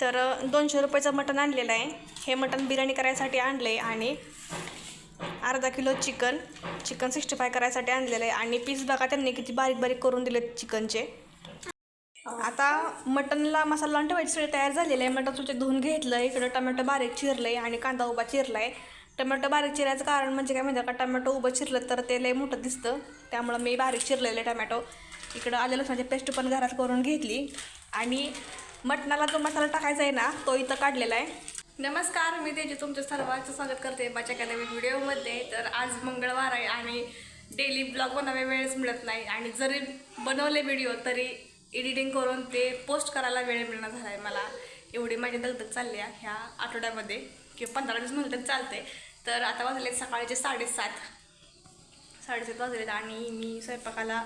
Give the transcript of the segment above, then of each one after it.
तर दोनशे रुपयाचं मटण आणलेलं आहे. हे मटण बिर्याणी करायसाठी आणलं आहे आणि अर्धा kilo chicken chicken sixty five करायसाठी आणलेलं आहे. आणि पीस बघा त्यांनी किती बारीक बारीक करून दिले चिकनचे. आता मटनला मसाला लावून ठेवायची सगळे तयार झालेले आहे. मटन स्वच्छ धुवून घेतलं आहे इकडं टमॅटो बारीक चिरलं आहे आणि कांदा उभा चिरला आहे टमॅटो बारीक चिरायचं कारण म्हणजे काय माहिती का? टमॅटो उभं चिरलं तर ते लय मोठं दिसतं. त्यामुळं मी बारीक चिरलेलं आहे टमॅटो इकडं आले लसणाची पेस्ट पण घरात करून घेतली. आणि मटणाला जो मसाला टाकायचा आहे ना तो इथं काढलेला आहे. नमस्कार मी तेजे तुमचं सर्वांचं स्वागत करते माझ्या एका नवीन व्हिडिओमध्ये. तर आज मंगळवार आहे आणि डेली ब्लॉग बनवायला वेळच मिळत नाही आणि जरी बनवले व्हिडिओ तरी एडिटिंग करून ते पोस्ट करायला वेळ मिळणार झाला आहे मला. एवढी माझी दगदग चालली आहे ह्या आठवड्यामध्ये किंवा पंधरा दिवस म्हणलं तरी चालते तर आता वाजले सकाळचे साडेसात. साडेसात वाजलेत आणि मी स्वयंपाकाला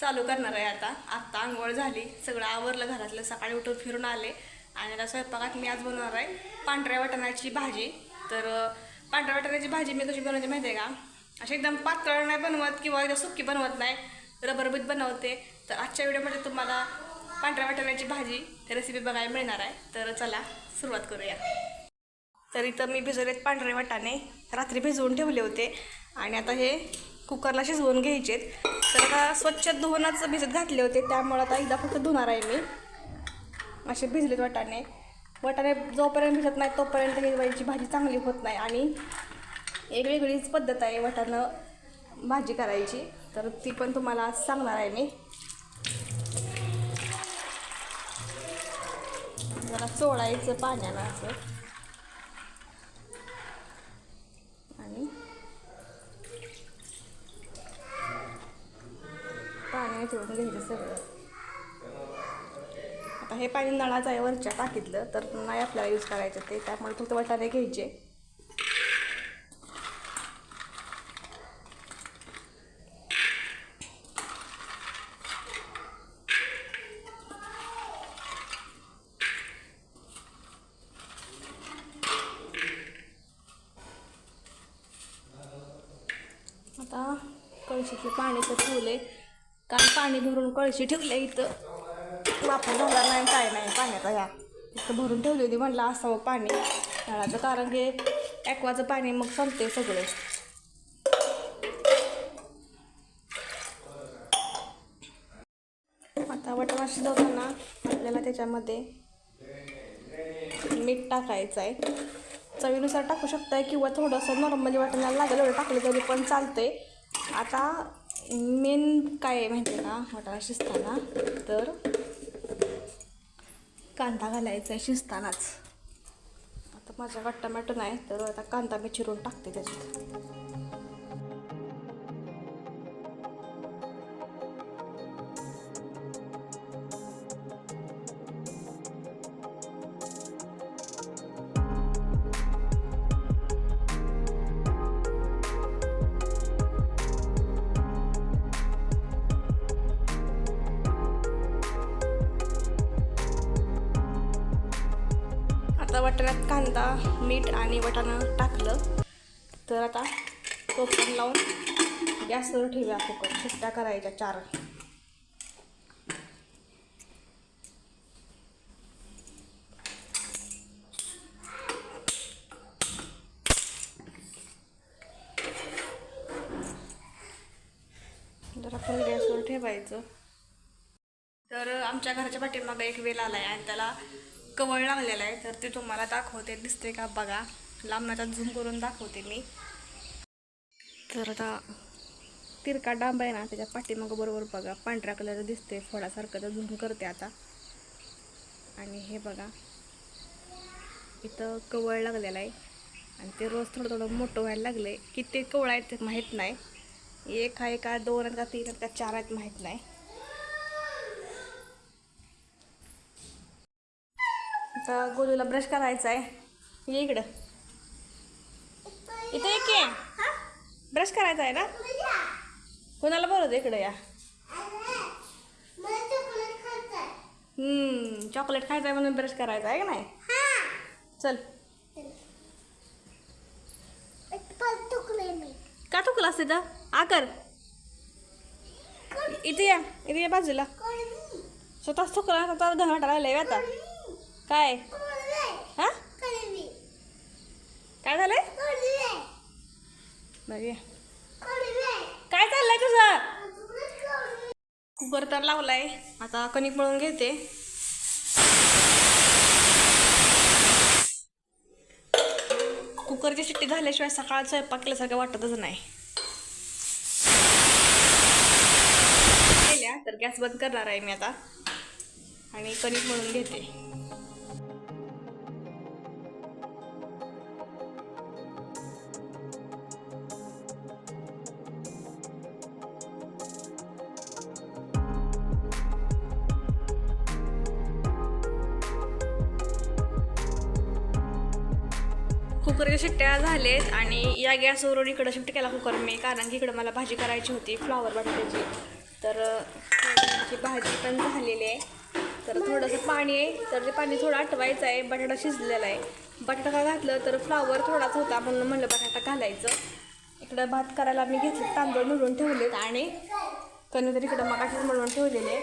चालू करणार आहे आता. आत्ता आंघोळ झाली सगळं आवरलं घरातलं सकाळी उठून फिरून आले. आणि आता स्वयंपाकात मी आज बनवणार आहे पांढऱ्या वाटाण्याची भाजी. तर पांढऱ्या वाटाण्याची भाजी मी कशी बनवते माहिती आहे का? अशी एकदम पातळ नाही बनवत किंवा एकदम सुक्की बनवत नाही. रबरबीत बनवते. तर आजच्या व्हिडिओमध्ये तुम्हाला पांढऱ्या वाटाण्याची भाजी रेसिपी बघायला मिळणार आहे. तर चला सुरुवात करूया. तर इथं मी भिजवलेत पांढरे वाटाणे. रात्री भिजवून ठेवले होते. आणि आता हे कुकरला शिजवून घ्यायचेत. तर आता स्वच्छ धुवूनच भिजत घातले होते त्यामुळं आता एकदा फक्त धुणार आहे मी. असे भिजलेत वाटाणे. वाटाणे जोपर्यंत भिजत नाही तोपर्यंत हिरवायची भाजी चांगली होत नाही आणि एक वेगळीच पद्धत आहे वाटाणं भाजी करायची. तर ती पण तुम्हाला आज सांगणार आहे मी. जरा चोळायचं पाण्यानं असं आणि पाणी ठेवून घ्यायचं सगळं. आता हे पाणी नळाचं आहे वरच्या टाकीतलं तर नाही आपल्याला यूज करायचं ते त्यामुळे फक्त वाटाणे घ्यायचे. आता कळशीचे पाणी तर ठेवले कारण पाणी भरून कळशी ठेवले इथं. वापर झाला नाही काय नाही पाण्याचा ह्या इथं भरून ठेवली होती म्हटलं असावं पाणी. नळाचं कारण की ॲक्वाचं पाणी मग संपते सगळे. आता वटवा शिजवताना आपल्याला त्याच्यामध्ये मीठ टाकायचं आहे. चवीनुसार टाकू शकताय किंवा थोडंसं नॉर्मली वाटायला लागेल एवढं टाकलं तरी पण चालतंय. आता मेन काय आहे माहिती आहे का? मटार शिजताना? तर कांदा घालायचा आहे शिजतानाच. आता माझ्याकडे टमॅटो नाही तर आता कांदा मी चिरून टाकते त्याच्यात. आता कांदा मीठ आणि वाटाणं टाकलं. तर आता कोकण लावून गॅसवर ठेवूया कुकर. शिट्ट्या करायच्या चार. जर आपण गॅसवर ठेवायचं. तर आमच्या घराच्या पाठीमागं एक वेल आला आहे आणि त्याला कवळ लागलेला आहे तर ते तुम्हाला दाखवते दिसते का बघा. लांबण्याचा झूम करून दाखवते मी. तर आता तिरका डांब आहे ना त्याच्या पाठीमागं बरोबर बघा पांढऱ्या कलर दिसते फळासारखं तर झूम करते आता. आणि हे बघा इथं कवळ लागलेलं आहे. आणि ते रोज थोडं थोडं मोठं व्हायला लागले किती कवळ आहेत ते माहीत नाही. एक आहे का दोन आहेत का तीन आहेत का चार आहेत माहीत नाही. आता गोलूला ब्रश करायचा आहे ये इकडं. इथं एक आहे ब्रश करायचा आहे ना? कोणाला बोलवतो इकडं या. चॉकलेट खायचं आहे म्हणून ब्रश करायचा आहे का नाही? चल. का तुकला असते तर आकर इथे या इथे या बाजूला. स्वतःच थुकला स्वतः घंगाटा राहिलाय आता. काय? हा? काय झालंय? बघूया. काय चाललंय तुझं? कुकर तर लावलाय. आता कणिक मळून घेते. कुकरची शिट्टी झाल्याशिवाय सकाळ स्वयंपाक केल्यासारखं वाटतच नाही. केल्या तर गॅस बंद करणार आहे मी आता. आणि कणिक मळून घेते. कुकरच्या शिट्ट्या झालेत आणि या गॅसवरून इकडं शिफ्ट केला कुकर मी कारण की इकडं मला भाजी करायची होती फ्लॉवर बटाट्याची तर भाजी पण झालेली आहे. तर थोडंसं पाणी आहे तर ते पाणी थोडं आटवायचं आहे बटाटा शिजलेला आहे. बटाटा का घातलं तर फ्लावर थोडाच होता म्हणून म्हणलं बटाटा घालायचं. इकडं भात करायला मी घेतले तांदूळ मिळून ठेवलेत आणि कणी इकडं मगाशीच मिळवून ठेवलेले.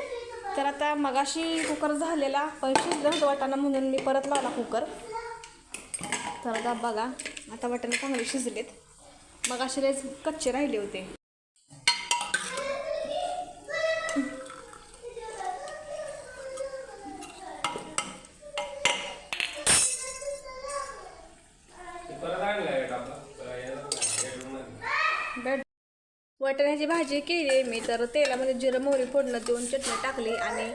तर आता मगाशी कुकर झालेला पण शिजलं होतं वाटाणा म्हणून मी परत लावला कुकर. तर आता बघा. आता वाटाणे चांगले शिजलेत? मग असे कच्चे राहिले होते. वाटाण्याची भाजी केली मी तर तेलामध्ये जिरं मोहरी फोडणं देऊन चटणी टाकली आणि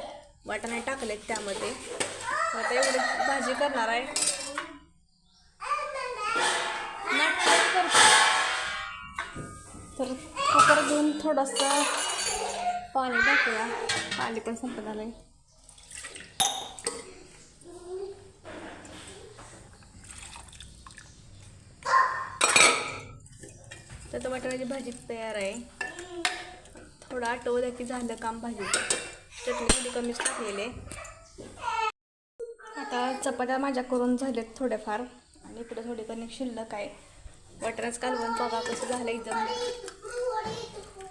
वाटाणे टाकलेत त्यामध्ये. आता एवढी भाजी करणार आहे. थोडंसं पाणी टाकूया. पाणी पण संपत आलं तर टमाटराची भाजी तयार आहे. थोडं आटवलं की झालं काम भाजी चटणी थोडी कमीच टाकलेले आता चपात्या माझ्या करून झाल्यात थोड्याफार. आणि इकडे थोडी कणिक शिल्लक आहे. वाटणच कालवण बघा कसं झालं एकदम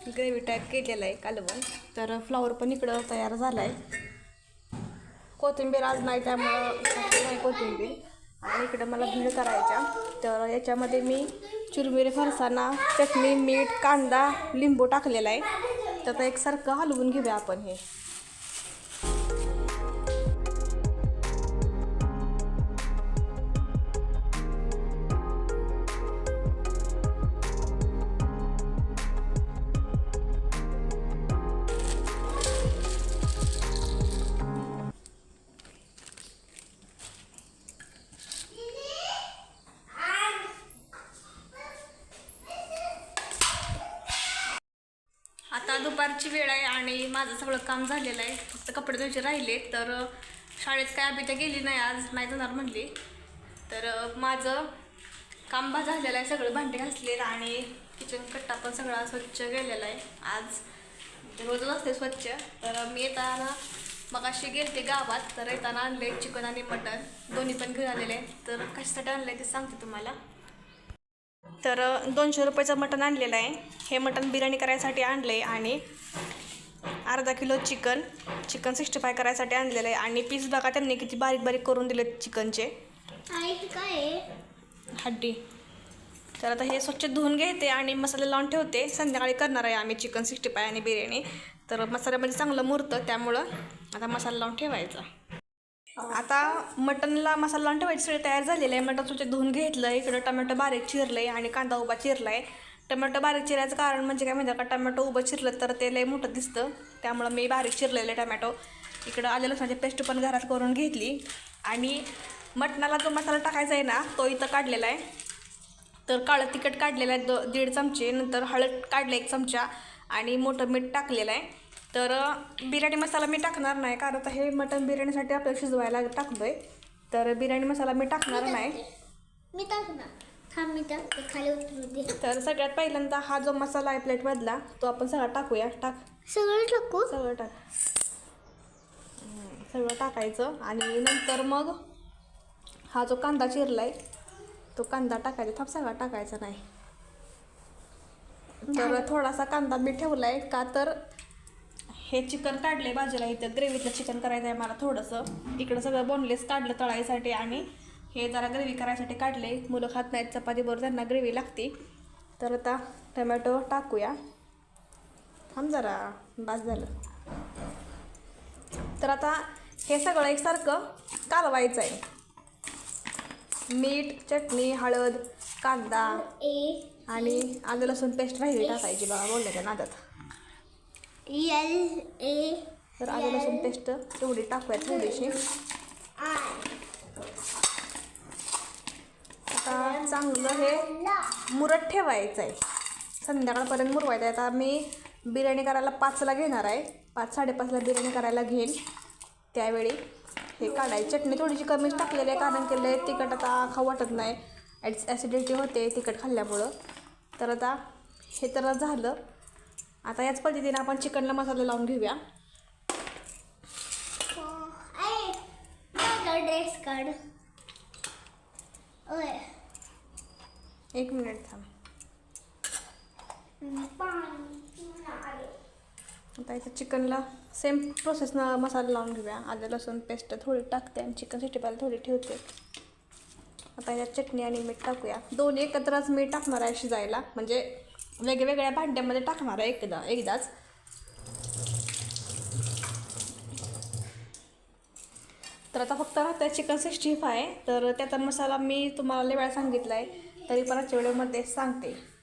ग्रेव्ही टाईप केलेलं आहे कालवण. तर फ्लावर पण इकडं तयार झाला आहे कोथिंबीर आज नाही त्यामुळं नाही कोथिंबीर. आणि इकडं मला भेळ करायच्या. तर याच्यामध्ये मी चुरमिरी फरसाना चटणी मीठ कांदा लिंबू टाकलेला आहे. तर एकसारखं हलवून घेऊया आपण हे. आता दुपारची वेळ आहे आणि माझं सगळं काम झालेलं आहे. फक्त कपडे धुवायचे राहिले तर शाळेत काय अभिता गेली नाही आज नाही जाणार म्हणली. तर माझं काम बा झालेलं आहे सगळं भांडे घासलेलं आणि किचन कट्टा पण सगळा स्वच्छ गेलेला आहे. आज रोजच असते स्वच्छ. तर मी येताना मग अशी गेलते गावात तर येताना आणले चिकन आणि मटन दोन्ही पण घेऊन आलेले आहे. तर कशासाठी आणलं ते सांगते तुम्हाला. तर दोनशे रुपयाचं मटण आणलेलं आहे. हे मटण बिर्याणी करायसाठी आणलं आहे आणि अर्धा kilo chicken chicken sixty five करायसाठी आणलेलं आहे. आणि पीस बघा त्यांनी किती बारीक बारीक करून दिलेत चिकनचे. आई काय आहे? हड्डी. तर आता हे स्वच्छ धुवून घेते आणि मसाले लावून ठेवते. संध्याकाळी करणार आहे आम्ही चिकन सिक्स्टी फाय आणि बिर्याणी. तर मसाल्यामध्ये चांगलं मुरतं त्यामुळं आता मसाला लावून ठेवायचा. आता मटनला मसाला लावून ठेवायची सगळी तयार झालेलं आहे. मटन सुचे धुवून घेतलं इकडं टमॅटो बारीक चिरलं आहे आणि कांदा उभा चिरला आहे टमॅटो बारीक चिरायचं कारण म्हणजे काय माहिती का? टमॅटो उभं चिरलं तर ते लय मोठं दिसतं. त्यामुळं मी बारीक चिरलेलं टमॅटो. इकडं आले लसणाची पेस्ट पण घरात करून घेतली. आणि मटणाला जो मसाला टाकायचा आहे ना तो इथं काढलेला आहे. तर काळं तिखट काढलेलं आहे दो दीड चमचे. नंतर हळद काढलं एक चमचा. आणि मोठं मीठ टाकलेलं आहे. तर बिर्याणी मसाला मी टाकणार नाही कारण आता हे मटण बिर्याणीसाठी आपल्याला शिजवायला टाकतो आहे तर बिर्याणी मसाला मी टाकणार नाही. मी टाक ना थांब मी टाकते. खाली उतरू तर सगळ्यात पहिल्यांदा हा जो मसाला आहे प्लेटमधला तो आपण सगळा टाकूया. टाक. सगळं टाकू? सगळं टाक. सगळं टाकायचं. आणि नंतर मग हा जो कांदा चिरलाय तो कांदा टाकायचा. थाप सगळा टाकायचा नाही. तर थोडासा कांदा मी ठेवलाय. का तर हे चिकन काढले बाजूला इथं. ग्रेव्हीतलं चिकन करायचं आहे मला थोडंसं. इकडं सगळं बोनलेस काढलं तळायसाठी आणि हे जरा ग्रेव्ही करायसाठी काढले मुलं खात नाहीत चपातीबरोबर त्यांना ग्रेव्ही लागते. तर आता टमॅटो टाकूया. थांब जरा बास झालं. तर आता हे सगळं एकसारखं कालवायचं आहे मीठ चटणी हळद कांदा आणि आलं लसूण पेस्ट राहिली टाकायची बघा बोलले त्या नादात. एल ए तर आलं लसूण पेस्ट तेवढी टाकूया थोडीशी. आता चांगलं हे मुरत ठेवायचं आहे संध्याकाळपर्यंत मुरवायचं आहे आता मी बिर्याणी करायला पाचला घेणार आहे. पाच साडेपाचला बिर्याणी करायला घेईन. त्यावेळी हे काढायची. चटणी थोडीशी कमीच टाकलेली आहे कारण केलं आहे तिखट आता खाऊ वाटत नाही. ॲड ॲसिडिटी होते तिखट खाल्ल्यामुळं. तर आता हे तर झालं. आता याच पद्धतीने आपण चिकनला मसाला लावून घेऊया. ड्रेस काढ एक मिनिट थांब. आता इथं चिकनला सेम प्रोसेसनं मसाला लावून घेऊया. आलं लसूण पेस्ट थोडी टाकते आणि चिकन सिटी पाहिजे थोडी ठेवते. आता याच्यात चटणी आणि मीठ टाकूया. दोन्ही एकत्रच मीठ टाकणार आहे शिजायला. म्हणजे वेगवेगळ्या भांड्यामध्ये टाकणार आहे एकदा एकदाच. तर आता फक्त राहतं चिकन सिक्स्टी फाय. तर त्याचा मसाला मी तुम्हाला लय वेळा सांगितला आहे तरी पण आजच्या व्हिडिओमध्ये सांगते.